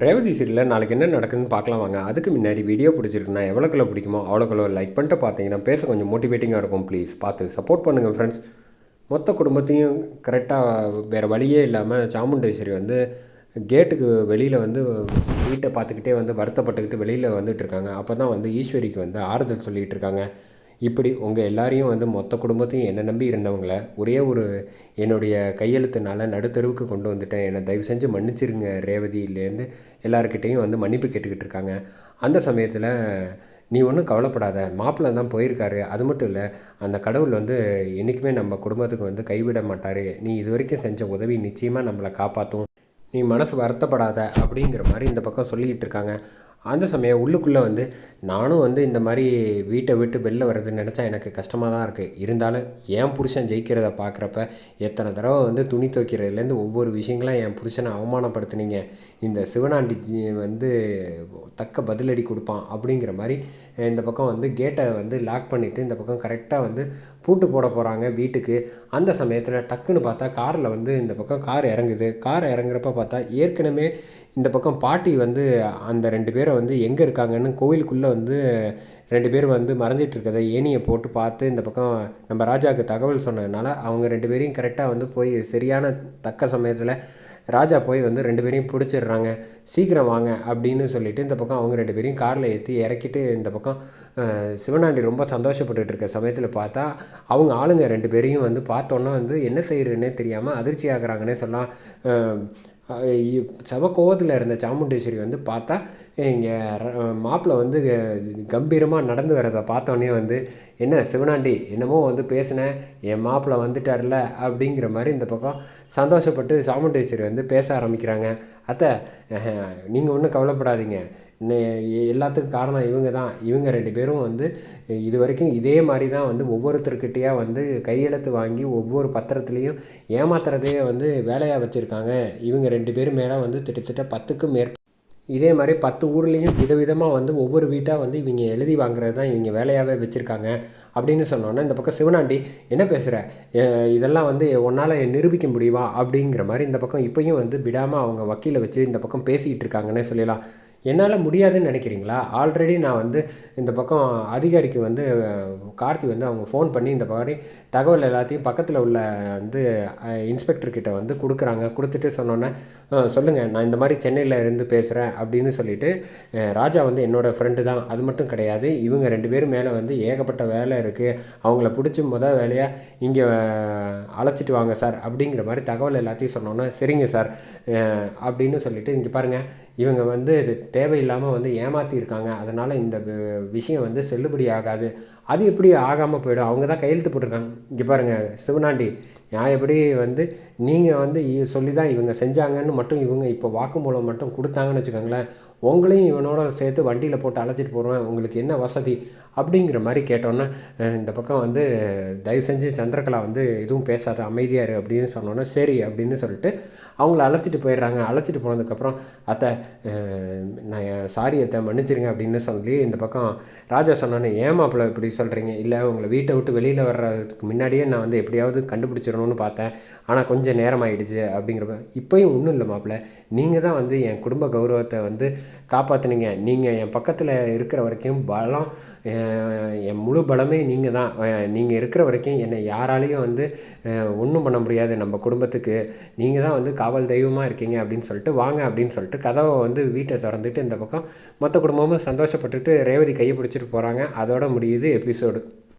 ரேவதி சீரியலில் நாளைக்கு என்ன நடக்குதுன்னு பார்க்கலாம் வாங்க. அதுக்கு முன்னாடி வீடியோ பிடிச்சிருக்குன்னா எவ்வளோக்குள்ள பிடிக்குமோ அவ்வளோக்குள்ள லைக் பண்ணிட்டு பார்த்தீங்கன்னா பேச கொஞ்சம் மோட்டிவேட்டிங்காக இருக்கும் ப்ளீஸ் பார்த்து சப்போர்ட் பண்ணுங்கள் ஃப்ரெண்ட்ஸ் மொத்த குடும்பத்தையும் கரெக்டாக வேறு வழியே இல்லாமல் சாமுண்டேஸ்வரி வந்து கேட்டுக்கு வெளியில் வந்து வீட்டை பார்த்துக்கிட்டே வந்து வருத்தப்பட்டுக்கிட்டு வெளியில் வந்துட்டு இருக்காங்க. அப்போ தான் வந்து ஈஸ்வரிக்கு வந்து ஆறுதல் சொல்லிகிட்டு இருக்காங்க. இப்படி உங்கள் எல்லாரையும் வந்து மொத்த குடும்பத்தையும் என்னை நம்பி இருந்தவங்கள ஒரே ஒரு என்னுடைய கையெழுத்துனால நடுத்தெருவுக்கு கொண்டு வந்துட்டேன். என்னை தயவு செஞ்சு மன்னிச்சிருங்க ரேவதியிலேருந்து எல்லாருக்கிட்டேயும் வந்து மன்னிப்பு கேட்டுக்கிட்டு இருக்காங்க. அந்த சமயத்தில் நீ ஒன்றும் கவலைப்படாத. மாப்பிள்ளை தான் போயிருக்காரு. அது மட்டும் இல்லை அந்த கடவுள் வந்து என்றைக்குமே நம்ம குடும்பத்துக்கு வந்து கைவிட மாட்டார். நீ இது வரைக்கும் செஞ்ச உதவி நிச்சயமாக நம்மளை காப்பாற்றும் நீ மனசு வருத்தப்படாத அப்படிங்கிற மாதிரி இந்த பக்கம் சொல்லிக்கிட்டு இருக்காங்க. அந்த சமயம் உள்ளுக்குள்ளே வந்து நானும் வந்து இந்த மாதிரி வீட்டை விட்டு வெளில வர்றது நினச்சா எனக்கு கஷ்டமாக தான் இருக்குது இருந்தாலும் என் புருஷன் ஜெயிக்கிறத பார்க்குறப்ப எத்தனை தடவை வந்து துணி துவைக்கிறதுலேருந்து ஒவ்வொரு விஷயங்களும் என் புருஷனை அவமானப்படுத்துனீங்க. இந்த சிவனாண்டி வந்து தக்க பதிலடி கொடுப்பான் அப்படிங்கிற மாதிரி இந்த பக்கம் வந்து கேட்டை வந்து லாக் பண்ணிவிட்டு இந்த பக்கம் கரெக்டாக வந்து பூட்டு போட போகிறாங்க வீட்டுக்கு. அந்த சமயத்தில் டக்குன்னு பார்த்தா காரில் வந்து இந்த பக்கம் கார் இறங்குது. கார் இறங்குறப்ப பார்த்தா ஏற்கனவே இந்த பக்கம் பாட்டி வந்து அந்த ரெண்டு பேரை வந்து எங்கே இருக்காங்கன்னு கோவிலுக்குள்ளே வந்து ரெண்டு பேர் வந்து மறைஞ்சிட்டு இருக்கதை ஏணியை போட்டு பார்த்து இந்த பக்கம் நம்ம ராஜாவுக்கு தகவல் சொன்னதுனால அவங்க ரெண்டு பேரையும் கரெக்டாக வந்து போய் சரியான தக்க சமயத்தில் ராஜா போய் வந்து ரெண்டு பேரையும் பிடிச்சிடுறாங்க. சீக்கிரம் வாங்க அப்படின்னு சொல்லிட்டு இந்த பக்கம் அவங்க ரெண்டு பேரையும் காரில் ஏற்றி இறக்கிட்டு இந்த பக்கம் சிவனாண்டி ரொம்ப சந்தோஷப்பட்டுட்டு இருக்க சமயத்தில் பார்த்தா அவங்க ஆளுங்க ரெண்டு பேரையும் வந்து பார்த்தோன்னா வந்து என்ன செய்கிறதுனே தெரியாமல் அதிர்ச்சி ஆகிறாங்கன்னே சொல்லலாம் செவ கோவத்தில் இருந்த சாமுண்டேஸ்வரி வந்து பார்த்தா இங்கே மாப்பிள்ளை வந்து கம்பீரமாக நடந்து வரதை பார்த்தோன்னே வந்து என்ன சிவனாண்டி என்னமோ வந்து பேசினேன் என் மாப்பிள்ளை வந்துட்டார்ல? அப்படிங்கிற மாதிரி இந்த பக்கம் சந்தோஷப்பட்டு சாமுண்டேஸ்வரி வந்து பேச ஆரம்பிக்கிறாங்க. அத்தை நீங்கள் ஒன்றும் கவலைப்படாதீங்க. எல்லாத்துக்கும் காரணம் இவங்க தான். இவங்க ரெண்டு பேரும் வந்து இது வரைக்கும் இதே மாதிரி தான் வந்து ஒவ்வொருத்தர்கிட்டையாக வந்து கையெழுத்து வாங்கி ஒவ்வொரு பத்திரத்துலேயும் ஏமாத்துறதே வந்து வேலையாக வச்சுருக்காங்க. இவங்க ரெண்டு பேரும் மேலே வந்து திட்டத்தட்ட பத்துக்கும் மேற் இதே மாதிரி பத்து ஊர்லேயும் விதவிதமாக வந்து ஒவ்வொரு வீட்டாக வந்து இவங்க எழுதி வாங்குறது தான் இவங்க வேலையாகவே வச்சுருக்காங்க அப்படின்னு சொன்னோன்னே இந்த பக்கம் சிவனாண்டி என்ன பேசுகிற இதெல்லாம் வந்து உன்னால் நிரூபிக்க முடியுமா? அப்படிங்கிற மாதிரி இந்த பக்கம் இப்போயும் வந்து விடாமல் அவங்க வக்கீலை வச்சு இந்த பக்கம் பேசிக்கிட்டு இருக்காங்கன்னே சொல்லலாம். என்னால் முடியாதுன்னு நினைக்கிறீங்களா? ஆல்ரெடி நான் வந்து இந்த பக்கம் அதிகாரிக்கு வந்து கார்த்தி வந்து அவங்க ஃபோன் பண்ணி இந்த மாதிரி தகவல் எல்லாத்தையும் பக்கத்தில் உள்ள வந்து இன்ஸ்பெக்டர்கிட்ட வந்து கொடுக்குறாங்க. கொடுத்துட்டு சொன்னோன்னே சொல்லுங்கள் நான் இந்த மாதிரி சென்னையில் இருந்து பேசுகிறேன் அப்படின்னு சொல்லிட்டு ராஜா வந்து என்னோடய ஃப்ரெண்டு தான். அது மட்டும் கிடையாது. இவங்க ரெண்டு பேரும் மேலே வந்து ஏகப்பட்ட வேலை இருக்குது அவங்கள பிடிச்சி மொதல் வேலையாக இங்கே அழைச்சிட்டு வாங்க சார் அப்படிங்கிற மாதிரி தகவல் எல்லாத்தையும் சொன்னோன்னே சரிங்க சார் அப்படின்னு சொல்லிட்டு இங்கே பாருங்கள் இவங்க வந்து இது தேவையில்லாமல் வந்து ஏமாற்றிருக்காங்க அதனால் இந்த விஷயம் வந்து செல்லுபடி ஆகாது அது எப்படி ஆகாமல் போயிடும்? அவங்க தான் கையெழுத்து போட்டிருக்காங்க. இங்கே பாருங்கள் சிவனாண்டி எப்படி வந்து நீங்கள் வந்து சொல்லி தான் இவங்க செஞ்சாங்கன்னு மட்டும் இவங்க இப்போ வாக்குமூலம் மட்டும் கொடுத்தாங்கன்னு வச்சுக்கோங்களேன் உங்களையும் இவனோட சேர்த்து வண்டியில் போட்டு அழைச்சிட்டு போடுவேன் உங்களுக்கு என்ன வசதி? அப்படிங்கிற மாதிரி கேட்டோன்னே இந்த பக்கம் வந்து தயவு செஞ்சு சந்திரகலா வந்து எதுவும் பேசாத அமைதியாக இரு அப்படின்னு சொன்னோன்னே சரி அப்படின்னு சொல்லிட்டு அவங்கள அழைச்சிட்டு போயிடுறாங்க. அழைச்சிட்டு போனதுக்கப்புறம் அத்தை நான் சாரி அத்தை மன்னிச்சிருங்க அப்படின்னு சொல்லி இந்த பக்கம் ராஜா சொன்னானே ஏன் மாப்பிள்ள இப்படி சொல்கிறீங்க இல்லை உங்களை வீட்டை விட்டு வெளியில் வர்றதுக்கு முன்னாடியே நான் வந்து எப்படியாவது கண்டுபிடிச்சிடணும்னு பார்த்தேன். ஆனால் கொஞ்சம் நேரம் ஆகிடுச்சு அப்படிங்கிறப்ப இப்போயும் ஒன்றும் இல்லை மாப்பிள்ள. நீங்கள் தான் வந்து என் குடும்ப கௌரவத்தை வந்து காப்பாற்றுனீங்க நீங்கள் என் பக்கத்தில் இருக்கிற வரைக்கும் பலம் என் முழு பலமே நீங்கள் தான். நீங்கள் இருக்கிற வரைக்கும் என்னை யாராலையும் வந்து ஒன்றும் பண்ண முடியாது நம்ம குடும்பத்துக்கு. நீங்கள் தான் வந்து காவல் தெய்வமாக இருக்கீங்க அப்படின்னு சொல்லிட்டு வாங்க அப்படின்னு சொல்லிட்டு கதவை வந்து வீட்டை திறந்துட்டு இந்த பக்கம் மொத்த குடும்பமும் சந்தோஷப்பட்டுட்டு ரேவதி கையை பிடிச்சிட்டு போகிறாங்க அதோட முடியுது எபிசோடு